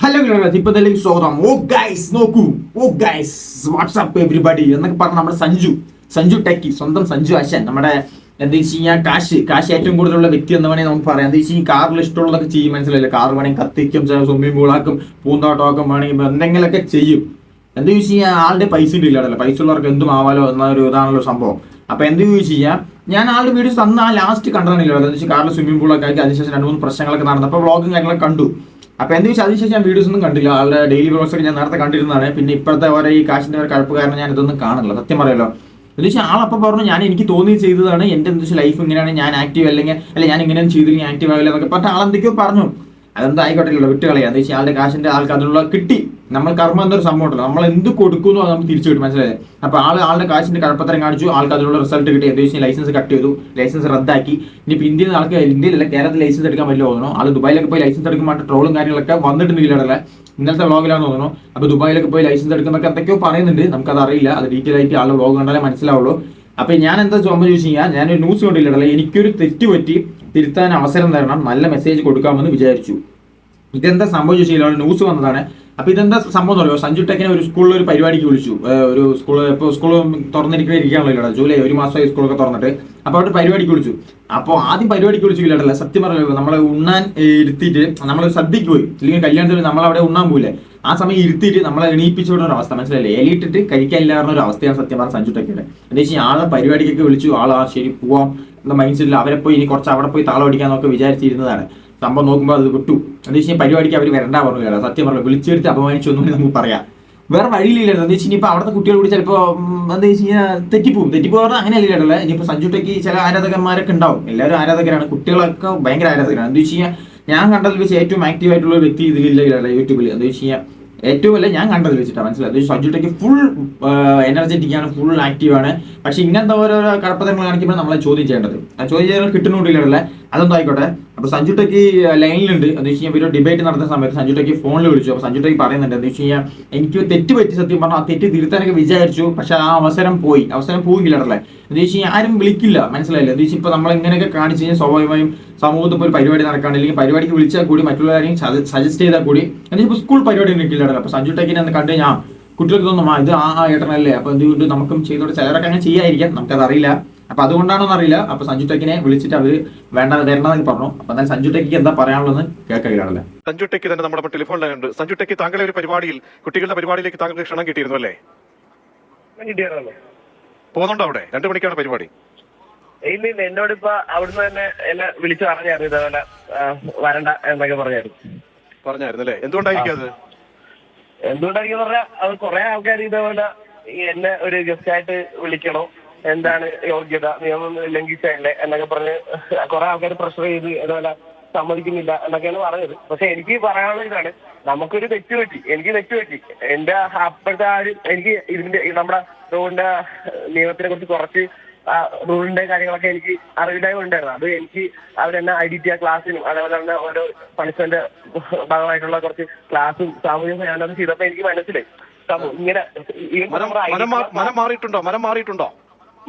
Hello ഗ്രാമസ് ഇപ്പൊ തന്നെ സ്വാഗതം ഓ ഗൈസ് നോക്കൂ. ഓ ഗൈസ് വാട്സ്ആപ്പ് എവരിബഡി എന്നൊക്കെ പറഞ്ഞ നമ്മുടെ സഞ്ജു സഞ്ജു ടെക്കി സ്വന്തം സഞ്ജു ആശാൻ നമ്മുടെ എന്താ വെച്ച് കഴിഞ്ഞാൽ കാശ് കാശ് ഏറ്റവും കൂടുതലുള്ള വ്യക്തി എന്ന് വേണമെങ്കിൽ നമുക്ക് പറയാം. എന്താ വെച്ച് കഴിഞ്ഞാൽ കാറിൽ ഇഷ്ടമുള്ളതൊക്കെ ചെയ്യും മനസ്സിലായില്ല? കാർ വേണമെങ്കിൽ കത്തിക്കും സ്വിമ്മിംഗ് പൂളാക്കും പൂന്തോട്ടമാക്കും വേണമെങ്കിൽ എന്തെങ്കിലുമൊക്കെ ചെയ്യും. എന്താ ചോദിച്ചു കഴിഞ്ഞാൽ ആളുടെ പൈസ ഇല്ലാടല്ലോ പൈസ ഉള്ളവർക്ക് എന്തും ആവാലോ എന്നൊരു ഇതാണല്ലോ സംഭവം. അപ്പൊ എന്ത് ചോദിച്ചു കഴിഞ്ഞാൽ ഞാൻ ആളുടെ വീഡിയോസ് അന്ന് ആ ലാസ്റ്റ് കണ്ടതാണല്ലോ എന്താ വെച്ചാൽ കാറിൽ സ്വിമ്മിംഗ് പൂളൊക്കെ ആക്കി അതിനുശേഷം രണ്ട് മൂന്ന് പ്രശ്നങ്ങളൊക്കെ നടന്നപ്പോൾ വ്ളോഗും കാര്യങ്ങളൊക്കെ കണ്ടു. അപ്പൊ എന്ത് വെച്ചാൽ അതിനുശേഷം ഞാൻ വീഡിയോസ് ഒന്നും കണ്ടില്ല. ആളുടെ ഡെയിലി ഒക്കെ ഞാൻ നേരത്തെ കണ്ടിരുന്നതാണ്. പിന്നെ ഇപ്പോഴത്തെ ഓരോ ഈ കാശിന്റെ ഒരു കഴപ്പ് കാരണം ഞാൻ ഇതൊന്നും കാണില്ല സത്യം പറയല്ലോ. എന്ന് വെച്ചാൽ ആളപ്പം പറഞ്ഞു ഞാൻ എനിക്ക് തോന്നി ചെയ്തതാണ്. എന്റെ എന്താ ലൈഫ് ഇങ്ങനെയാണ്. ഞാൻ ആക്റ്റീവ് അല്ലെങ്കിൽ അല്ലെ ഞാൻ ഇങ്ങനെ ചെയ്തില്ലെങ്കിൽ ആക്റ്റീവ് ആവില്ല എന്നൊക്കെ പറഞ്ഞ ആളെന്തൊക്കെയോ പറഞ്ഞു. അതെന്താ ആയിക്കോട്ടെ വിട്ട് കളയാ വെച്ചാൽ ആളുടെ കാശിന്റെ ആൾക്ക് അതിനുള്ള കിട്ടി. നമ്മൾ കർമ്മം എന്നൊരു സംഭവം ഉണ്ടല്ലോ നമ്മൾ എന്ത് കൊടുക്കുന്നു അത് നമുക്ക് തിരിച്ചു കിട്ടും. മനസ്സിലായത് അപ്പൊ ആൾ ആളുടെ കാശിന്റെ കടപ്പത്രം കാണിച്ചു. ആൾക്ക് അതിനുള്ള റിസൾട്ട് കിട്ടി. എന്താ വെച്ചാൽ ലൈസൻസ് കട്ട് ചെയ്തു. ലൈസൻസ് റദ്ദാക്കി. ഇനിയിപ്പോ ഇന്ത്യയിൽ ആൾക്ക് ഇന്ത്യയിലല്ല കേരളത്തിൽ ലൈസൻസ് എടുക്കാൻ പറ്റില്ല തോന്നുന്നു. ആൾ ദുബായിലൊക്കെ പോയി ലൈസൻസ് എടുക്കുമ്പോൾ ട്രോളും കാര്യങ്ങളൊക്കെ വന്നിട്ടുണ്ട് ഇല്ലടല്ലേ ഇന്നത്തെ വ്ളോഗിലാന്ന് തോന്നുന്നു. അപ്പൊ ദുബായിലൊക്കെ പോയി ലൈസൻസ് എടുക്കുന്നൊക്കെ എന്തൊക്കെയോ പറയുന്നുണ്ട്. നമുക്കത് അറിയില്ല. അത് ഡീറ്റെയിൽ ആയിട്ട് ആളുടെ വ്ളോഗ് കണ്ടാലേ മനസ്സിലാവുള്ളൂ. അപ്പൊ ഞാൻ എന്താ ചോദിച്ചു കഴിഞ്ഞാൽ ഞാനൊരു ന്യൂസ് കണ്ടില്ലടല്ലേ എനിക്കൊരു തെറ്റ് പറ്റി തിരുത്താൻ അവസരം തരണം. നല്ല മെസ്സേജ് കൊടുക്കാമെന്ന് വിചാരിച്ചു. ഇതെന്താ സംഭവം ചോദിച്ചാൽ ന്യൂസ് വന്നതാണ്. അപ്പൊ ഇതെന്താ സംഭവം എന്ന് പറയുമോ? സഞ്ജു ടെക്കിനെ ഒരു സ്കൂളിൽ ഒരു പരിപാടിക്ക് വിളിച്ചു. ഒരു സ്കൂൾ ഇപ്പോൾ സ്കൂൾ തുറന്നിരിക്കുന്ന ഇല്ലടാ ജൂലൈ ഒരു മാസമായി സ്കൂളൊക്കെ തുറന്നിട്ട്. അപ്പൊ അവിടെ പരിപാടിക്ക് വിളിച്ചു. അപ്പോൾ ആദ്യം പരിപാടിക്ക് വിളിച്ചു ഇല്ലടല്ല സത്യം പറയുമോ നമ്മളെ ഉണ്ണാൻ ഇരുത്തിയിട്ട് നമ്മൾ സദ്യക്ക് പോയി. അല്ലെങ്കിൽ കല്യാണത്തിന് നമ്മൾ അവിടെ ഉണ്ണാൻ പോയില്ലേ ആ സമയം ഇരുത്തിയിട്ട് നമ്മളെ എണീപ്പിച്ചു വിടുന്ന ഒരു അവസ്ഥ മനസ്സിലല്ലേ എലിയിട്ടിട്ട് കഴിക്കാനില്ലായിരുന്ന ഒരു അവസ്ഥയാണ് സത്യം പറഞ്ഞ സഞ്ജു ടെക്കിയുടെ. എന്താ വെച്ചാൽ ആളെ പരിപാടിക്കൊക്കെ വിളിച്ചു. ആളാ ശരി പോവാം. എന്ന മൈൻഡ് സെറ്റിൽ അവരെ പോയി ഇനി കുറച്ച് അവിടെ പോയി താളം അടിക്കാന്നൊക്കെ വിചാരിച്ചിരുന്നതാണ്. സംഭവം നോക്കുമ്പോൾ അത് വിട്ടു. എന്താ വെച്ചാൽ പരിപാടിക്ക് അവർ വരണ്ട പറഞ്ഞു കേട്ടോ. സത്യം പറഞ്ഞു വിളിച്ചെടുത്ത് അപമാനിച്ചു ഒന്നും നമുക്ക് പറയാം. വേറെ വഴിയില്ലല്ലോ എന്താ വെച്ചാൽ ഇനിയിപ്പോൾ അവിടുത്തെ കുട്ടികൾ കൂടി ചിലപ്പോൾ എന്താ വെച്ച് കഴിഞ്ഞാൽ തെറ്റിപ്പോവും. തെറ്റിപ്പോകുന്ന പറഞ്ഞാൽ അങ്ങനെയല്ല കേട്ടല്ലേ ഇനിയിപ്പോൾ സഞ്ജുട്ടയ്ക്ക് ചില ആരാധകന്മാരൊക്കെ ഉണ്ടാവും. എല്ലാവരും ആരാധകരാണ്. കുട്ടികളൊക്കെ ഭയങ്കര ആരാധകരാണ്. എന്താ വെച്ച് കഴിഞ്ഞാൽ ഞാൻ കണ്ടതിൽ വെച്ച് ഏറ്റവും ആക്റ്റീവ് ആയിട്ടുള്ള വ്യക്തി ഇതിലില്ല യൂട്യൂബിൽ എന്താ വെച്ച് കഴിഞ്ഞാൽ ഏറ്റവും അല്ല ഞാൻ കണ്ടത് വെച്ചിട്ടാണ് മനസ്സിലായത്. സജ്ജുട്ടയ്ക്ക് ഫുൾ എനർജറ്റിക് ആണ് ഫുൾ ആക്റ്റീവ് ആണ്. പക്ഷെ ഇങ്ങനത്തെ ഓരോരോ കടപ്പത്തങ്ങൾ കാണിക്കുമ്പോൾ നമ്മളെ ചോദ്യം ചെയ്യേണ്ടത്. ആ ചോദ്യം ചെയ്യാൻ കിട്ടുന്നുണ്ടില്ലേ അതൊന്നും ആയിക്കോട്ടെ അപ്പൊ സഞ്ജു ടെക്കി ലൈനിലുണ്ട്. എന്ന് വെച്ച് കഴിഞ്ഞാൽ ഒരു ഡിബേറ്റ് നടത്തുന്ന സമയത്ത് സഞ്ജു ടെക്കി ഫോണിൽ വിളിച്ചു. അപ്പൊ സഞ്ജു ടെക്കി പറയുന്നുണ്ട് എന്ന് വെച്ച് കഴിഞ്ഞാൽ എനിക്ക് തെറ്റ് പറ്റി സത്യം പറഞ്ഞാൽ ആ തെറ്റ് തിരുത്താനൊക്കെ വിചാരിച്ചു. പക്ഷെ ആ അവസരം പോയി. അവസരം പോയില്ല എന്ന് വെച്ച് കഴിഞ്ഞാൽ ആരും വിളിക്കില്ല. മനസ്സിലായില്ല? എന്ന് വെച്ചാൽ ഇപ്പൊ നമ്മൾ ഇങ്ങനെയൊക്കെ കാണിച്ചു കഴിഞ്ഞാൽ സ്വാഭാവികമായും സമൂഹത്തിൽ ഒരു പരിപാടി നടക്കാണ്ട് അല്ലെങ്കിൽ പരിപാടിക്ക് വിളിച്ചാൽ കൂടി മറ്റുള്ളവരെയും സജസ്റ്റ് ചെയ്താൽ കൂടി എന്ന് വെച്ചാൽ സ്കൂൾ പരിപാടി നിൽക്കില്ല അപ്പൊ സഞ്ജു ടെക്കിനെ ഒന്ന് കണ്ടു ഞാൻ കുട്ടികൾക്ക് തോന്നും ആ ഇത് ആ ഏട്ടനല്ലേ? അപ്പൊ എന്തുകൊണ്ട് നമുക്കും ചെയ്തോട്ട് ചിലരൊക്കെ അങ്ങനെ ചെയ്യാതിരിക്കാം. നമുക്കത് അറിയില്ല അപ്പൊ അതുകൊണ്ടാണോ അറിയില്ല. അപ്പൊ സഞ്ജു ടെക്കിനെ വിളിച്ചിട്ട് അവർ വേണ്ട വരണമെന്ന് പറഞ്ഞു. അപ്പൊ എന്നാൽ സഞ്ജു ടെക്കിക്ക് എന്താ പറയാനുള്ളത് കേൾക്കുകയാണല്ലേ സഞ്ജു ടെക്കി തന്നെ നമ്മുടെ ടെലിഫോൺ ഉണ്ട്. സഞ്ജു ടെക്കി താങ്കളെ ഒരു പരിപാടിയിൽ കുട്ടികളുടെ പരിപാടിയിലേക്ക് താങ്കൾക്ക് ക്ഷണം കിട്ടിയിരുന്നു അല്ലേ? പോകുന്നുണ്ടോ അവിടെ? രണ്ടു മണിക്കാണ് പരിപാടി. ഇല്ല ഇല്ല. എന്നോട് ഇപ്പൊ അവിടുന്ന് തന്നെ എന്നെ വിളിച്ചു പറഞ്ഞായിരുന്നു. ഇതേപോലെ വരണ്ട എന്നൊക്കെ പറഞ്ഞായിരുന്നു. പറഞ്ഞായിരുന്നു അല്ലേ? എന്തുകൊണ്ടായിരിക്കും അത്? എന്തുകൊണ്ടായിരിക്കും പറഞ്ഞാൽ അത് കുറെ ആൾക്കാർ ഇതേപോലെ എന്നെ ഒരു ഗസ്റ്റ് ആയിട്ട് വിളിക്കണോ. എന്താണ് യോഗ്യത നിയമം ലംഘിച്ചല്ലേ എന്നൊക്കെ പറഞ്ഞ് കുറെ ആൾക്കാർ പ്രഷർ ചെയ്ത് അതുപോല സമ്മതിക്കുന്നില്ല എന്നൊക്കെയാണ് പറഞ്ഞത്. പക്ഷെ എനിക്ക് പറയാനുള്ള ഇതാണ് നമുക്കൊരു തെറ്റ് പറ്റി എനിക്ക് തെറ്റ് പറ്റി. എന്റെ അപ്പോഴത്തെ ആ ഒരു എനിക്ക് ഇതിന്റെ നമ്മുടെ റോഡിന്റെ നിയമത്തിനെ കുറിച്ച് കുറച്ച് റൂളിന്റെ കാര്യങ്ങളൊക്കെ എനിക്ക് അറിവില്ലായ്മ ഉണ്ടായിരുന്നു. അത് എനിക്ക് അവരെന്നെ ഐ ഡി ടി ആ ക്ലാസ്സിനും അതേപോലെ തന്നെ ഓരോ പണിഷ്മെന്റ് ഭാഗമായിട്ടുള്ള കുറച്ച് ക്ലാസ്സും സാമൂഹിക സേവനം ചെയ്തപ്പോ എനിക്ക് മനസ്സിലായി. ഇങ്ങനെ മനം മാറിയിട്ടുണ്ടോ? മനം മാറിയിട്ടുണ്ടോ?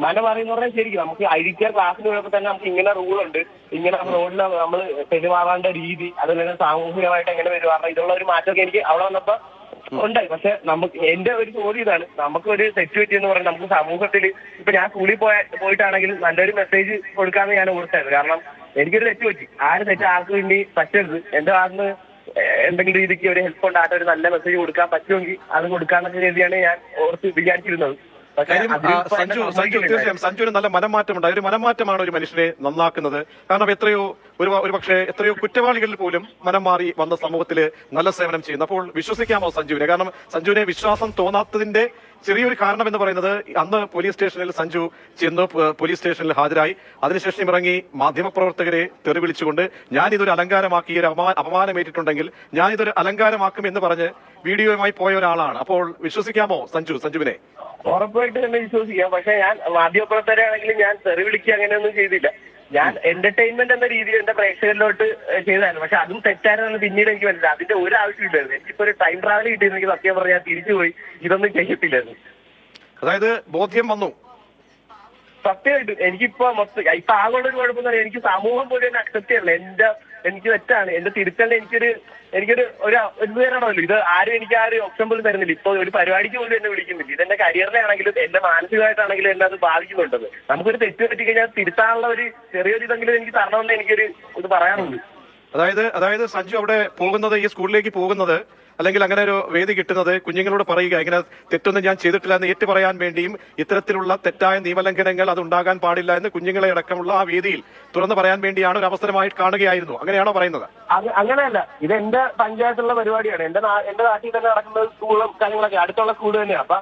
മന പറയുന്ന പറഞ്ഞാൽ ശരിക്കും നമുക്ക് ടി ക്ലാസ്സിന് പോയപ്പോ തന്നെ നമുക്ക് ഇങ്ങനെ റൂൾ ഉണ്ട്. ഇങ്ങനെ റോഡിൽ നമ്മൾ പെരുമാറേണ്ട രീതി അതുപോലെ സാമൂഹികമായിട്ട് എങ്ങനെ പെരുമാറണം ഇതുള്ള ഒരു മാറ്റമൊക്കെ എനിക്ക് അവിടെ വന്നപ്പോ ഉണ്ടായി. പക്ഷെ നമുക്ക് എന്റെ ഒരു ചോദ്യം ഇതാണ്. നമുക്ക് ഒരു തെറ്റ് പറ്റി എന്ന് പറഞ്ഞാൽ നമുക്ക് സമൂഹത്തിൽ ഇപ്പൊ ഞാൻ സ്കൂളിൽ പോയ പോയിട്ടാണെങ്കിൽ നല്ലൊരു മെസ്സേജ് കൊടുക്കാമെന്ന് ഞാൻ ഓർത്തായിരുന്നു. കാരണം എനിക്കൊരു തെറ്റ് പറ്റി. ആ ഒരു തെറ്റ് ആർക്ക് വേണ്ടി പറ്റരുത്. എന്റെ ഭാഗത്ത് എന്തെങ്കിലും രീതിക്ക് ഒരു ഹെൽപ്പ് ഉണ്ടാകാത്ത ഒരു നല്ല മെസ്സേജ് കൊടുക്കാൻ പറ്റുമെങ്കിൽ അത് കൊടുക്കാന്നൊക്കെ രീതിയാണ് ഞാൻ ഓർത്ത് വിചാരിച്ചിരുന്നത്. സഞ്ജു സഞ്ജു തീർച്ചയായും സഞ്ജുവിന് നല്ല മനംമാറ്റമുണ്ട്. ഒരു മനംമാറ്റമാണ് ഒരു മനുഷ്യനെ നന്നാക്കുന്നത്. കാരണം എത്രയോ ഒരു ഒരു പക്ഷേ എത്രയോ കുറ്റവാളികളിൽ പോലും മനം മാറി വന്ന സമൂഹത്തിൽ നല്ല സേവനം ചെയ്യുന്നു. അപ്പോൾ വിശ്വസിക്കാമോ സഞ്ജുവിനെ? കാരണം സഞ്ജുവിനെ വിശ്വാസം തോന്നാത്തതിന്റെ ചെറിയൊരു കാരണം എന്ന് പറയുന്നത് അന്ന് പോലീസ് സ്റ്റേഷനിൽ സഞ്ജു ചെന്ന് പോലീസ് സ്റ്റേഷനിൽ ഹാജരായി. അതിനുശേഷം ഇറങ്ങി മാധ്യമപ്രവർത്തകരെ തെറി വിളിച്ചുകൊണ്ട് ഞാനിതൊരു അലങ്കാരമാക്കി ഒരു അപമാ- അപമാനമേറ്റിട്ടുണ്ടെങ്കിൽ ഞാനിതൊരു അലങ്കാരമാക്കും എന്ന് പറഞ്ഞ് വീഡിയോയുമായി പോയ ഒരാളാണ്. അപ്പോൾ വിശ്വസിക്കാമോ സഞ്ജു? സഞ്ജുവിനെ. ഉറപ്പായിട്ട് തന്നെ വിശ്വസിക്കാം. പക്ഷെ ഞാൻ മാധ്യമപ്രവർത്തകരാണെങ്കിലും ഞാൻ തെറി വിളിക്കുക അങ്ങനെയൊന്നും ചെയ്തില്ല. ഞാൻ എന്റർടൈൻമെന്റ് എന്ന രീതിയിൽ എന്റെ പ്രേക്ഷകരിലോട്ട് ചെയ്തായിരുന്നു പക്ഷെ അതും തെറ്റായിരുന്നു പിന്നീട് എനിക്ക് മനസ്സിലായി. അതിന്റെ ഒരു ആവശ്യമില്ലായിരുന്നു എനിക്കിപ്പോ ഒരു ടൈം ട്രാവൽ കിട്ടിയിരുന്നെങ്കിൽ സത്യം പറഞ്ഞാൽ തിരിച്ചു പോയി. ഇതൊന്നും ചെയ്യത്തില്ലായിരുന്നു. അതായത് ബോധ്യം വന്നു. സത്യമായിട്ട്. എനിക്കിപ്പോ മൊത്തം ഇപ്പൊ ആകെ ഒരു കുഴപ്പം എനിക്ക് സമൂഹം പോലും അക്സെപ്റ്റ് ചെയ്യണം എന്റെ എനിക്ക് തെറ്റാണ്. എന്റെ തിരുത്തലിന് എനിക്കൊരു എനിക്കൊരു ഒരു ഒരു പേരാണല്ലോ ഇത് ആരും എനിക്ക് ആ ഒരു ഓപ്ഷൻ പോലും തരുന്നില്ല. ഇപ്പൊ ഒരു പരിപാടിക്ക് പോലും എന്നെ വിളിക്കുന്നില്ല. ഇത് എന്റെ കരിയറിനെ ആണെങ്കിലും എന്റെ മാനസികമായിട്ടാണെങ്കിലും എന്നെ അത് ബാധിക്കുന്നുണ്ടത്. നമുക്കൊരു തെറ്റ് പറ്റി കഴിഞ്ഞാൽ തിരുത്താനുള്ള ഒരു ചെറിയൊരു ഇതെങ്കിലും എനിക്ക് തരണമെന്ന് എനിക്കൊരു ഇത് പറയാനുണ്ട്. അതായത് അതായത് സഞ്ജു അവിടെ പോകുന്നത് ഈ സ്കൂളിലേക്ക് പോകുന്നത് അല്ലെങ്കിൽ അങ്ങനെ ഒരു വേദി കിട്ടുന്നത് കുഞ്ഞുങ്ങളോട് പറയുക ഇങ്ങനെ തെറ്റൊന്നും ഞാൻ ചെയ്തിട്ടില്ല എന്ന് ഏറ്റു പറയാൻ വേണ്ടിയും ഇത്തരത്തിലുള്ള തെറ്റായ നിയമലംഘനങ്ങൾ അത് ഉണ്ടാകാൻ പാടില്ല എന്ന് കുഞ്ഞുങ്ങളെ അടക്കമുള്ള ആ വേദിയിൽ തുറന്നു പറയാൻ വേണ്ടിയാണ് ഒരു അവസരമായി കാണുകയായിരുന്നു. അങ്ങനെയാണോ പറയുന്നത്? അങ്ങനെയല്ല. ഇത് എന്റെ പഞ്ചായത്തുള്ള പരിപാടിയാണ്. എന്റെ എന്റെ നാട്ടിൽ തന്നെ നടക്കുന്ന സ്കൂളും കാര്യങ്ങളൊക്കെ അടുത്തുള്ള സ്കൂൾ തന്നെയാണ് അപ്പൊ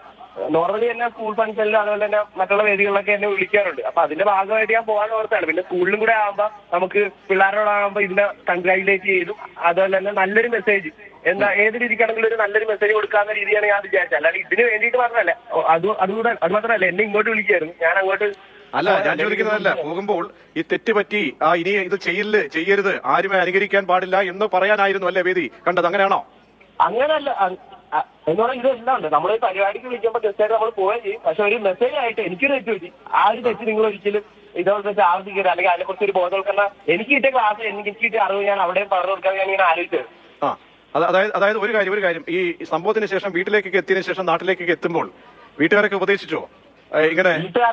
നോർമലി എന്നെ സ്കൂൾ ഫങ്ഷനിലും അതുപോലെ തന്നെ മറ്റുള്ള വേദികളിലൊക്കെ എന്നെ വിളിക്കാറുണ്ട്. അപ്പൊ അതിന്റെ ഭാഗമായിട്ട് ഞാൻ പോകാൻ ഓർത്താണ് പിന്നെ സ്കൂളിലും കൂടെ ആകുമ്പോ നമുക്ക് പിള്ളേരോടാകുമ്പോ ഇതിനെ കൺഗ്രാജുലേറ്റ് ചെയ്തും. അതുപോലെ തന്നെ നല്ലൊരു മെസ്സേജ് എന്താ ഏത് രീതിക്കാണെങ്കിലും ഒരു നല്ലൊരു മെസ്സേജ് കൊടുക്കാവുന്ന രീതിയാണ് ഞാൻ വിചാരിച്ചത്. അല്ലാതെ ഇതിന് വേണ്ടിയിട്ട് മാത്രമല്ല അത് അതുകൂടെ അത് മാത്രമല്ല എന്നെ ഇങ്ങോട്ട് വിളിക്കായിരുന്നു. ഞാൻ അങ്ങോട്ട് അല്ല ഞാൻ ചോദിക്കുന്നതല്ല പോകുമ്പോൾ ഈ തെറ്റ് പറ്റി ആ ഇനി ഇത് ചെയ്യില്ല ചെയ്യരുത് ആരും അനുകരിക്കാൻ പാടില്ല എന്ന് പറയാനായിരുന്നു അല്ലേ വേദി? കണ്ടത് അങ്ങനെയാണോ? അങ്ങനല്ല എന്ന് പറഞ്ഞാൽ ഇതെല്ലാം ഉണ്ട് നമ്മൾ പരിപാടിക്ക് വിളിക്കുമ്പോൾ തീർച്ചയായിട്ടും നമ്മൾ പോവുകയും ചെയ്യും. പക്ഷെ ഒരു മെസ്സേജ് ആയിട്ട് എനിക്കൊരു തെറ്റ് പറ്റി. ആ ഒരു തെറ്റ് നിങ്ങൾ ഒരിക്കലും ഇതോടെ വെച്ച് ആവർത്തിക്കരുത്. അല്ലെങ്കിൽ അതിനെ കുറിച്ച് ഒരു ബോധവൽക്കരണം എനിക്ക് കിട്ടിയ ക്ലാസ് എനിക്ക് കിട്ടിയ അറിവ് ഞാൻ അവിടെയും പറഞ്ഞു കൊടുക്കാൻ ഞാൻ ഇങ്ങനെ ആലോചിച്ചത്. അത് അതായത് അതായത് ഒരു കാര്യം ഒരു കാര്യം. ഈ സംഭവത്തിന് ശേഷം വീട്ടിലേക്കൊക്കെ എത്തിയതിനു ശേഷം നാട്ടിലേക്കൊക്കെ എത്തുമ്പോൾ വീട്ടുകാരൊക്കെ ഉപദേശിച്ചോ? ഇങ്ങനെ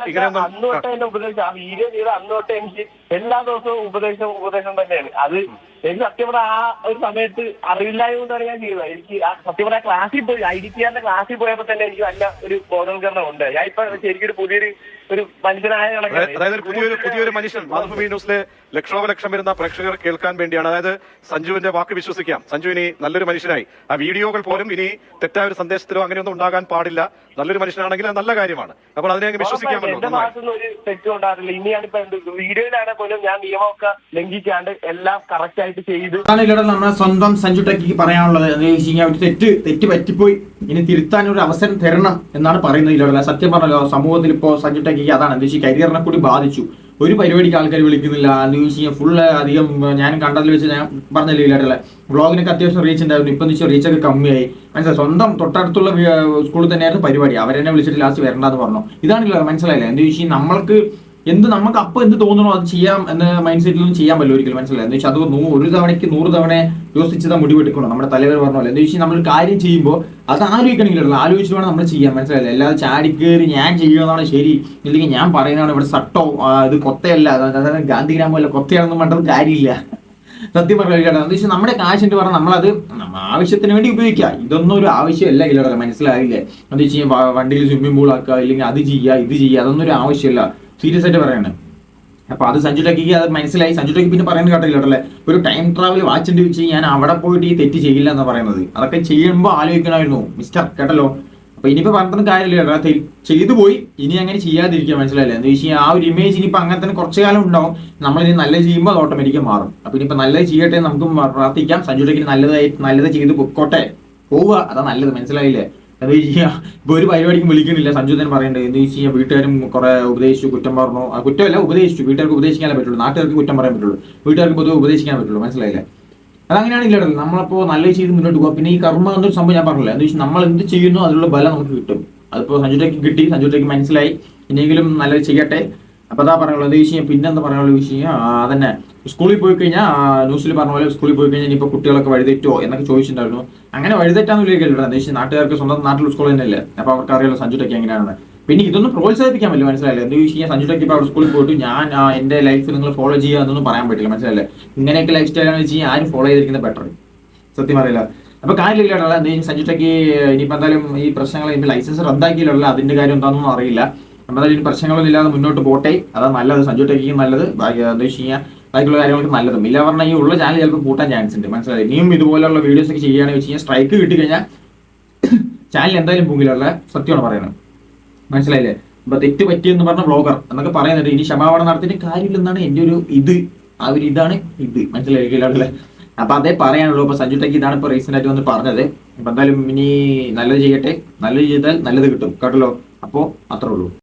ഇങ്ങനെ ഒന്നും അന്ന് തൊട്ട് എന്നെ ഉപദേശിച്ചു. ആ വീഡിയോ ചെയ്ത് അന്ന് തൊട്ട് എനിക്ക് എല്ലാ ദിവസവും ഉപദേശം ഉപദേശം തന്നെയാണ്. അത് എനിക്ക് സത്യം ആ ഒരു സമയത്ത് അറിവില്ലായ്മ എന്ന് പറയാൻ ചെയ്തത് എനിക്ക് ആ സത്യം ക്ലാസ്സിൽ പോയി ഐ ഡി പി ആറിന്റെ ക്ലാസ്സിൽ പോയപ്പോ തന്നെ എനിക്ക് നല്ല ഒരു ബോധവൽക്കരണം ഉണ്ട് ഞാൻ ഇപ്പൊ ശരിക്കും ഒരു പുതിയൊരു ഒരു മനുഷ്യനായ അതായത് അതായത് ഒരു പുതിയൊരു പുതിയൊരു മനുഷ്യൻ മാതൃഭൂമി ന്യൂസിലെ ലക്ഷോപലക്ഷം വരുന്ന പ്രേക്ഷകർ കേൾക്കാൻ വേണ്ടിയാണ്. അതായത് സഞ്ജുവിന്റെ വാക്ക് വിശ്വസിക്കാം. സഞ്ജു ഇനി നല്ലൊരു മനുഷ്യനായി. ആ വീഡിയോകൾ പോലും ഇനി തെറ്റായ ഒരു സന്ദേശത്തിലോ അങ്ങനെയൊന്നും ഉണ്ടാകാൻ പാടില്ല. നല്ലൊരു മനുഷ്യനാണെങ്കിൽ അത് നല്ല കാര്യമാണ്. അപ്പോൾ അതിനെ അങ്ങ് വിശ്വസിക്കാമല്ലോ എന്റെ ഭാഗത്തുനിന്ന് ഒരു തെറ്റും ഉണ്ടാകില്ല ഇനിയാണ് ഇപ്പൊ വീഡിയോയിലാണെങ്കിൽ പോലും ഞാൻ നിയമമൊക്കെ ലംഘിക്കാണ്ട് എല്ലാം കറക്റ്റ് ആയിട്ട് ചെയ്ത് നമ്മുടെ സ്വന്തം സഞ്ജു ടെക്കിക്ക് പറയാനുള്ളത്. ഒരു തെറ്റ് തെറ്റ് പറ്റിപ്പോയി. ഇനി തിരുത്താൻ ഒരു അവസരം തരണം എന്നാണ് പറയുന്നത് ഇതിലുള്ള സത്യം പറഞ്ഞല്ലോ സമൂഹത്തിൽ ഇപ്പോ സഞ്ജു ടെക്കിക്ക് അതാണ്. എന്താ വെച്ചാൽ കരിയറിനെ കൂടി ബാധിച്ചു. ഒരു പരിപാടിക്ക് ആൾക്കാർ വിളിക്കുന്നില്ല. എന്ന് വെച്ച് ഫുള്ള് അധികം ഞാൻ കണ്ടതിൽ വെച്ച് ഞാൻ പറഞ്ഞില്ല ഇല്ലാട്ടുള്ള വ്ളോഗിനൊക്കെ അത്യാവശ്യം റീച്ച് ഉണ്ടായിരുന്നു. ഇപ്പം വെച്ചാൽ റീച്ചൊക്കെ കമ്മിയായി. മനസ്സിലായി? സ്വന്തം തൊട്ടടുത്തുള്ള സ്കൂളിൽ തന്നെയായിരുന്നു പരിപാടി. അവരെന്നെ വിളിച്ചിട്ട് ലാസ്റ്റ് വരണ്ടെന്ന് പറഞ്ഞു. ഇതാണല്ലോ മനസ്സിലായില്ല? എന്താ ചോദിച്ചാൽ നമ്മൾക്ക് എന്ത് നമുക്ക് അപ്പൊ എന്ത് തോന്നണോ അത് ചെയ്യാം എന്ന മൈൻഡ് സെറ്റിലൊന്നും ചെയ്യാൻ പറ്റില്ല ഒരിക്കലും മനസ്സിലായി? എന്ന് വെച്ചാൽ അത് ഒരു തവണയ്ക്ക് നൂറ് തവണ യോസിച്ചത് മുടിവെട്ടിക്കണം നമ്മുടെ തലവർ പറഞ്ഞ പോലെ. എന്ന് വെച്ചാൽ നമ്മൾ കാര്യം ചെയ്യുമ്പോൾ അത് ആലോചിക്കണമെങ്കിലുള്ള ആലോചിച്ച് വേണം നമ്മൾ ചെയ്യാൻ മനസ്സിലായില്ല? അല്ലാതെ ചാടിക്കേറി ഞാൻ ചെയ്യുന്നതാണ് ശരി? ഇല്ലെങ്കിൽ ഞാൻ പറയുന്നതാണ് ഇവിടെ സട്ടോ ഇത് കൊത്തയല്ല. ഗാന്ധി ഗാന്ധിഗ്രാമല്ല കൊത്തയാണെന്നും വേണ്ടത് കാര്യമില്ല. സത്യം പറഞ്ഞു കേട്ടോ. എന്താ വെച്ചാൽ നമ്മുടെ കാശിന്റെ പറഞ്ഞാൽ നമ്മളത് ആവശ്യത്തിന് വേണ്ടി ഉപയോഗിക്കുക ഇതൊന്നും ഒരു ആവശ്യമല്ല ഇല്ലട മനസ്സിലായില്ലേ? എന്താ വെച്ച് കഴിഞ്ഞാൽ വണ്ടിയിൽ സ്വിമ്മിംഗ് പൂൾ ആക്കുക ഇല്ലെങ്കിൽ അത് ചെയ്യുക ഇത് ചെയ്യുക അതൊന്നും ഒരു ആവശ്യമില്ല സീരിയസ് ആയിട്ട് പറയാണ്. അപ്പൊ അത് സഞ്ജു ടെക്കിക്ക് അത് മനസ്സിലായി. സഞ്ജു ടെക്കി പിന്നെ പറയുന്നത് കേട്ടില്ലേ ഒരു ടൈം ട്രാവൽ വാച്ചിന്റെ വെച്ച് ഞാൻ അവിടെ പോയിട്ട് ഈ തെറ്റ് ചെയ്യില്ല എന്ന് പറയുന്നത്. അതൊക്കെ ചെയ്യുമ്പോൾ ആലോചിക്കണമായിരുന്നു. മിസ്റ്റർ കേട്ടല്ലോ? അപ്പൊ ഇനിയിപ്പോ പറഞ്ഞിട്ട് കാര്യമില്ല ചെയ്തു പോയി. ഇനി അങ്ങനെ ചെയ്യാതിരിക്കുക മനസ്സിലായില്ലേ? എന്താ വെച്ചാൽ ആ ഒരു ഇമേജ് ഇനിയിപ്പോ അങ്ങനെ തന്നെ കുറച്ചു കാലം ഉണ്ടാവും. നമ്മൾ ഇനി നല്ലത് ചെയ്യുമ്പോൾ അത് ഓട്ടോമാറ്റിക്കായി മാറും. അപ്പൊ ഇനിയിപ്പോ നല്ലത് ചെയ്യട്ടെ നമുക്ക് പ്രാർത്ഥിക്കാം. സഞ്ജു ടെക്കിന് നല്ലതായി നല്ലത് ചെയ്ത് പൊക്കോട്ടെ. പോവുക. അതാ നല്ലത്. മനസ്സിലായില്ലേ? എന്താ ചെയ്യാ ഇപ്പൊ ഒരു പരിപാടിക്കും വിളിക്കുന്നില്ല സഞ്ജു തന്നെ പറയേണ്ടത് എന്താ വെച്ച് കഴിഞ്ഞാൽ വീട്ടുകാരും കുറെ ഉപദേശിച്ചു കുറ്റം പറഞ്ഞു. ആ കുറ്റമല്ല ഉപദേശിച്ചു. വീട്ടുകാർക്ക് ഉപദേശിക്കാൻ പറ്റുള്ളൂ. നാട്ടുകാർക്ക് കുറ്റം പറയാൻ പറ്റുള്ളൂ. വീട്ടുകാർക്ക് പൊതുവെ ഉപദേശിക്കാൻ പറ്റുള്ളൂ. മനസ്സിലായില്ലേ? അതങ്ങനെയാണ് ഇല്ല നമ്മളിപ്പോ നല്ല ചെയ്ത് മുന്നോട്ട് പോകുക പിന്നെ ഈ കർമ്മ എന്നൊരു സംഭവം ഞാൻ പറഞ്ഞില്ല? എന്ന് വെച്ചാൽ നമ്മൾ എന്ത് ചെയ്യുന്നു അതിലുള്ള ബലം നമുക്ക് കിട്ടും. അതിപ്പോ സഞ്ജുട്ടേക്ക് കിട്ടി. സഞ്ജുട്ടേക്ക് മനസ്സിലായി. ഇനിയെങ്കിലും നല്ലത് ചെയ്യട്ടെ. അപ്പൊ അതാ പറയാനുള്ളത്. എന്താ വെച്ച് കഴിഞ്ഞാൽ പിന്നെന്താ പറയാനുള്ള വിഷയം അതന്നെ. സ്കൂളിൽ പോയി കഴിഞ്ഞാൽ ന്യൂസിൽ പറഞ്ഞ പോലെ സ്കൂളിൽ പോയി കഴിഞ്ഞാൽ ഇനിയിപ്പോൾ കുട്ടികളൊക്കെ വഴിതെറ്റോ എന്നൊക്കെ ചോദിച്ചിട്ടുണ്ടായിരുന്നു. അങ്ങനെ വഴിതെറ്റാന്ന് വലിയ എന്താ നാട്ടുകാർക്ക് സ്വന്തം നാട്ടിൽ സ്കൂൾ തന്നെയല്ലേ? അപ്പോൾ അവർക്ക് അറിയാലോ സഞ്ജുട്ടൊക്കെ എങ്ങനെയാണെന്ന്. പിന്നെ ഇതൊന്നും പ്രോത്സാഹിപ്പിക്കാൻ പറ്റില്ല മനസ്സിലായില്ലേ? എന്താ വെച്ച് കഴിഞ്ഞാൽ സഞ്ജുട്ടേക്ക് ഇപ്പോൾ അവിടെ സ്കൂളിൽ പോയിട്ട് ഞാൻ എന്റെ ലൈഫ് നിങ്ങൾ ഫോളോ ചെയ്യുക എന്നൊന്നും പറയാൻ പറ്റില്ല മനസ്സിലായില്ലേ? ഇങ്ങനെയൊക്കെ ലൈഫ് സ്റ്റൈലാണെന്ന് വെച്ച് കഴിഞ്ഞാൽ ആരും ഫോളോ ചെയ്തിരിക്കുന്നത് ബെറ്റർ സത്യം അറിയില്ല അപ്പൊ കാര്യമില്ല എന്തെങ്കിലും സഞ്ജുട്ടയ്ക്ക് ഇനിയിപ്പോൾ എന്തായാലും ഈ പ്രശ്നങ്ങൾ ഇനി ലൈസൻസ് റദ്ദാക്കിയില്ലല്ലോ അതിന്റെ കാര്യം എന്താണെന്നൊന്നും അറിയില്ല. എന്തായാലും ഇനി പ്രശ്നങ്ങളൊന്നും ഇല്ലാതെ മുന്നോട്ട് പോട്ടെ. അതാ നല്ലത് സഞ്ജുട്ടയ്ക്ക് നല്ലത്. എന്താ വെച്ച് കഴിഞ്ഞാൽ ബാക്കിയുള്ള കാര്യങ്ങൾക്ക് നല്ലതും. ഇല്ല പറഞ്ഞാൽ ഈ ഉള്ള ചാനൽ ചിലപ്പോൾ കൂട്ടാൻ ചാൻസ് ഉണ്ട്. മനസ്സിലായി? ഇനിയും ഇതുപോലുള്ള വീഡിയോസ് ഒക്കെ ചെയ്യുകയാണെന്ന് വെച്ച് കഴിഞ്ഞാൽ സ്ട്രൈക്ക് കിട്ടിക്കഴിഞ്ഞാൽ ചാനൽ എന്തായാലും പൂങ്കിലുള്ള സത്യമാണ് പറയുന്നത്. മനസ്സിലായില്ലേ? അപ്പൊ തെറ്റ് പറ്റിയെന്ന് പറഞ്ഞ ബ്ലോഗർ എന്നൊക്കെ പറയുന്നുണ്ട്. ഇനി ക്ഷമാപണം നടത്തിയിട്ട് കാര്യമില്ലെന്നാണ് എന്റെ ഒരു ഇത്. ആ ഒരു ഇതാണ് ഇത്. മനസ്സിലായില്ലേ അപ്പൊ അതേ പറയാനുള്ളൂ. അപ്പൊ സഞ്ജു ടെക്ക് ഇതാണ് ഇപ്പൊ റീസെന്റ് ആയിട്ട് വന്ന് പറഞ്ഞത്. അപ്പൊ എന്തായാലും ഇനി നല്ലത് ചെയ്യട്ടെ. നല്ലത് ചെയ്താൽ നല്ലത് കിട്ടും. കേട്ടല്ലോ? അപ്പോ അത്രേ ഉള്ളൂ.